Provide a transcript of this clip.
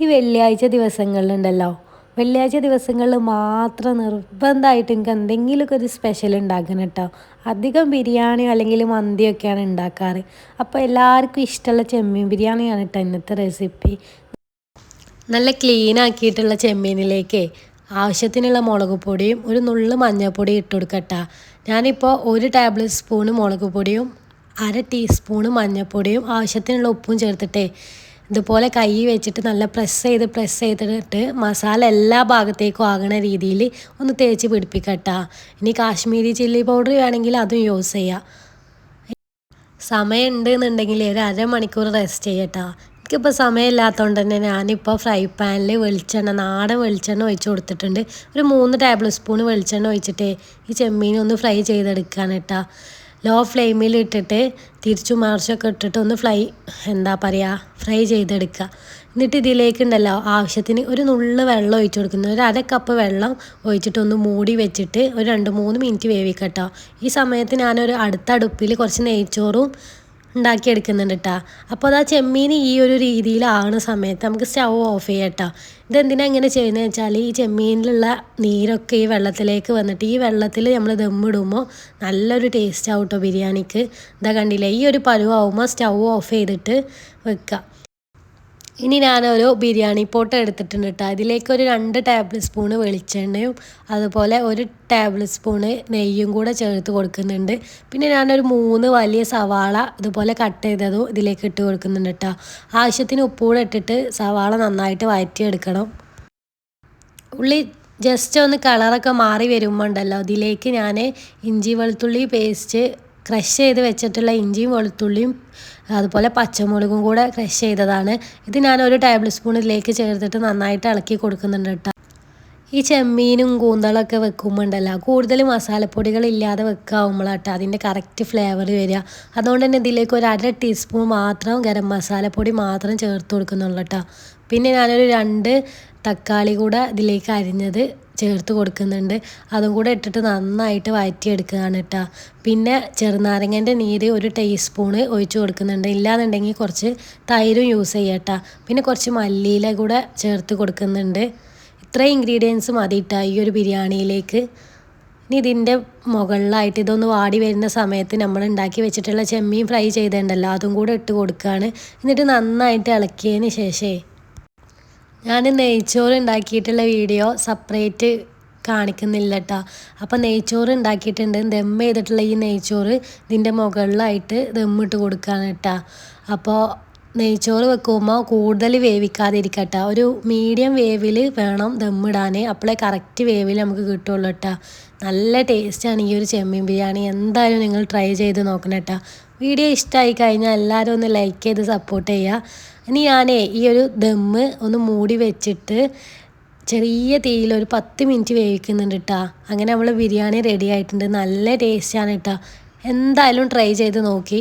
ഈ വെള്ളിയാഴ്ച ദിവസങ്ങളിലുണ്ടല്ലോ. വെള്ളിയാഴ്ച ദിവസങ്ങളിൽ മാത്രം നിർബന്ധമായിട്ട് എനിക്ക് എന്തെങ്കിലുമൊക്കെ ഒരു സ്പെഷ്യൽ ഉണ്ടാക്കണം കേട്ടോ. അധികം ബിരിയാണിയോ അല്ലെങ്കിൽ മന്തിയൊക്കെയാണ് ഉണ്ടാക്കാറ്. അപ്പോൾ എല്ലാവർക്കും ഇഷ്ടമുള്ള ചെമ്മീൻ ബിരിയാണിയാണ് കേട്ടോ ഇന്നത്തെ റെസിപ്പി നല്ല ക്ലീൻ ആക്കിയിട്ടുള്ള ചെമ്മീനിലേക്ക് ആവശ്യത്തിനുള്ള മുളക് പൊടിയും ഒരു നുള്ളു മഞ്ഞൾപ്പൊടിയും ഇട്ട് കൊടുക്കട്ടോ ഞാനിപ്പോൾ ഒരു ടേബിൾ സ്പൂണ് മുളക് പൊടിയും അര ടീസ്പൂണ് മഞ്ഞൾപ്പൊടിയും ആവശ്യത്തിനുള്ള ഉപ്പും ചേർത്തിട്ടേ ഇതുപോലെ കൈ വെച്ചിട്ട് നല്ല പ്രസ് ചെയ്ത് പ്രസ് ചെയ്തിട്ട് മസാല എല്ലാ ഭാഗത്തേക്കും ആകണ രീതിയിൽ ഒന്ന് തേച്ച് പിടിപ്പിക്കട്ടാ. ഇനി കാശ്മീരി ചില്ലി പൗഡർ വേണമെങ്കിൽ അതും യൂസ് ചെയ്യാം. സമയമുണ്ട് എന്നുണ്ടെങ്കിൽ ഒരു അരമണിക്കൂർ റെസ്റ്റ് ചെയ്യട്ടാ. എനിക്കിപ്പോൾ സമയമില്ലാത്തതുകൊണ്ട് തന്നെ ഞാനിപ്പോൾ ഫ്രൈ പാനിൽ വെളിച്ചെണ്ണ നാടൻ വെളിച്ചെണ്ണ ഒഴിച്ച് കൊടുത്തിട്ടുണ്ട്. ഒരു മൂന്ന് ടേബിൾ സ്പൂൺ വെളിച്ചെണ്ണ ഒഴിച്ചിട്ട് ഈ ചെമ്മീൻ ഒന്ന് ഫ്രൈ ചെയ്തെടുക്കാൻ കേട്ടോ ലോ ഫ്ലെയിമിൽ ഇട്ടിട്ട് തിരിച്ചു മറിച്ചൊക്കെ ഇട്ടിട്ട് ഒന്ന് ഫ്ലൈ എന്താ പറയുക ഫ്രൈ ചെയ്തെടുക്കുക. എന്നിട്ട് ഇതിലേക്ക് ഉണ്ടല്ലോ ആവശ്യത്തിന് ഒരു നുള്ള് വെള്ളം ഒഴിച്ചു കൊടുക്കുന്നു. ഒരു അര കപ്പ് വെള്ളം ഒഴിച്ചിട്ട് ഒന്ന് മൂടി വെച്ചിട്ട് ഒരു രണ്ട് മൂന്ന് മിനിറ്റ് വേവിക്കട്ടോ. ഈ സമയത്ത് ഞാനൊരു അടുത്ത അടുപ്പിൽ കുറച്ച് നെയ്ച്ചോറും ഉണ്ടാക്കിയെടുക്കുന്നുണ്ട് കേട്ടോ അപ്പോൾ അത് ആ ചെമ്മീൻ ഈ ഒരു രീതിയിലാവുന്ന സമയത്ത് നമുക്ക് സ്റ്റൗ ഓഫ് ചെയ്യാം കേട്ടോ ഇതെന്തിനാ ഇങ്ങനെ ചെയ്യുന്നത് വെച്ചാൽ ഈ ചെമ്മീനിലുള്ള നീരൊക്കെ ഈ വെള്ളത്തിലേക്ക് വന്നിട്ട് ഈ വെള്ളത്തിൽ നമ്മൾ ദമ്മിടുമ്പോൾ നല്ലൊരു ടേസ്റ്റ് ആവും കേട്ടോ ബിരിയാണിക്ക്. ഇതാ കണ്ടില്ലേ? ഈ ഒരു പരുവാകുമ്പോൾ സ്റ്റൗ ഓഫ് ചെയ്തിട്ട് വെക്കുക ഇനി ഞാനൊരു ബിരിയാണി പോട്ട് എടുത്തിട്ടുണ്ട് കേട്ടോ. അതിലേക്ക് ഒരു രണ്ട് ടേബിൾ സ്പൂണ് വെളിച്ചെണ്ണയും അതുപോലെ ഒരു ടേബിൾ സ്പൂണ് നെയ്യും കൂടെ ചേർത്ത് കൊടുക്കുന്നുണ്ട്. പിന്നെ ഞാനൊരു മൂന്ന് വലിയ സവാള ഇതുപോലെ കട്ട് ചെയ്തതും ഇതിലേക്ക് ഇട്ട് കൊടുക്കുന്നുണ്ട് കേട്ടോ. ആവശ്യത്തിന് ഉപ്പുകൂടെ ഇട്ടിട്ട് സവാള നന്നായിട്ട് വഴറ്റിയെടുക്കണം ഉള്ളി ജസ്റ്റ് ഒന്ന് കളറൊക്കെ മാറി വരുമ്പോൾ ഉണ്ടല്ലോ അതിലേക്ക് ഞാൻ ഇഞ്ചി വെളുത്തുള്ളി പേസ്റ്റ് ക്രഷ് ചെയ്ത് വെച്ചിട്ടുള്ള ഇഞ്ചിയും വെളുത്തുള്ളിയും അതുപോലെ പച്ചമുളകും കൂടെ ക്രഷ് ചെയ്തതാണ്. ഇത് ഞാൻ ഒരു ടേബിൾ സ്പൂണിലേക്ക് ചേർത്തിട്ട് നന്നായിട്ട് ഇളക്കി കൊടുക്കുന്നുണ്ട് കേട്ടോ. ഈ ചെമ്മീനും കൂന്തളൊക്കെ വെക്കുമ്പോൾ ഉണ്ടല്ലോ കൂടുതൽ മസാലപ്പൊടികൾ ഇല്ലാതെ വെക്കാവുമ്പോളാട്ടോ അതിന്റെ കറക്റ്റ് ഫ്ലേവർ വരിക. അതുകൊണ്ട് തന്നെ ഇതിലേക്ക് ഒരു അര ടീസ്പൂൺ മാത്രം ഗരം മസാലപ്പൊടി മാത്രം ചേർത്ത് കൊടുക്കുന്നുള്ളൂ കേട്ടോ. പിന്നെ ഞാനൊരു രണ്ട് തക്കാളി കൂടെ ഇതിലേക്ക് അരിഞ്ഞത് ചേർത്ത് കൊടുക്കുന്നുണ്ട്. അതും കൂടെ ഇട്ടിട്ട് നന്നായിട്ട് വഴറ്റിയെടുക്കുകയാണ് കേട്ടോ. പിന്നെ ചെറുനാരങ്ങേന്റെ നീര് ഒരു ടീസ്പൂണ് ഒഴിച്ച് കൊടുക്കുന്നുണ്ട്. ഇല്ലാന്നുണ്ടെങ്കിൽ കുറച്ച് തൈരും യൂസ് ചെയ്യട്ടോ പിന്നെ കുറച്ച് മല്ലിയില കൂടെ ചേർത്ത് കൊടുക്കുന്നുണ്ട്. ഇത്രയും ഇൻഗ്രീഡിയൻസ് മതി കേട്ടോ ഈ ഒരു ബിരിയാണിയിലേക്ക്. ഇനി ഇതിന്റെ മുകളിലായിട്ട് ഇതൊന്ന് വാടി വരുന്ന സമയത്ത് നമ്മൾ ഉണ്ടാക്കി വെച്ചിട്ടുള്ള ചെമ്മീൻ ഫ്രൈ ചെയ്തിട്ടുണ്ടല്ലോ അതും കൂടെ ഇട്ട് കൊടുക്കുകയാണ്. എന്നിട്ട് നന്നായിട്ട് ഇളക്കിയതിന് ശേഷമേ ഞാൻ നെയ്ച്ചോറ് ഉണ്ടാക്കിയിട്ടുള്ള വീഡിയോ സെപ്പറേറ്റ് കാണിക്കുന്നില്ല കേട്ടോ അപ്പോൾ നെയ്ച്ചോറ് ഉണ്ടാക്കിയിട്ടുണ്ട് ദം ചെയ്തിട്ടുള്ള ഈ നെയ്ച്ചോറ് ഇതിന്റെ മുകളിലായിട്ട് ദമ്മിട്ട് കൊടുക്കുകയാണ് കേട്ടോ അപ്പോൾ നെയ്ച്ചോറ് വെക്കുമ്പോൾ കൂടുതൽ വേവിക്കാതിരിക്കട്ടെ. ഒരു മീഡിയം വേവിൽ വേണം ദമ്മിടാൻ അപ്പോഴേ കറക്റ്റ് വേവിൽ നമുക്ക് കിട്ടുള്ളൂ കേട്ടോ നല്ല ടേസ്റ്റാണ് ഈ ഒരു ചെമ്മീൻ ബിരിയാണി. എന്തായാലും നിങ്ങൾ ട്രൈ ചെയ്ത് നോക്കണം കേട്ടോ വീഡിയോ ഇഷ്ടമായി കഴിഞ്ഞാൽ എല്ലാവരും ഒന്ന് ലൈക്ക് ചെയ്ത് സപ്പോർട്ട് ചെയ്യുക ഇനി ഞാനേ ഈ ഒരു ദമ്മ് ഒന്ന് മൂടി വെച്ചിട്ട് ചെറിയ തീയിൽ ഒരു പത്ത് മിനിറ്റ് വേവിക്കുന്നുണ്ട് കേട്ടോ അങ്ങനെ നമ്മൾ ബിരിയാണി റെഡി ആയിട്ടുണ്ട്. നല്ല ടേസ്റ്റാണ് കേട്ടോ എന്തായാലും ട്രൈ ചെയ്ത് നോക്കി.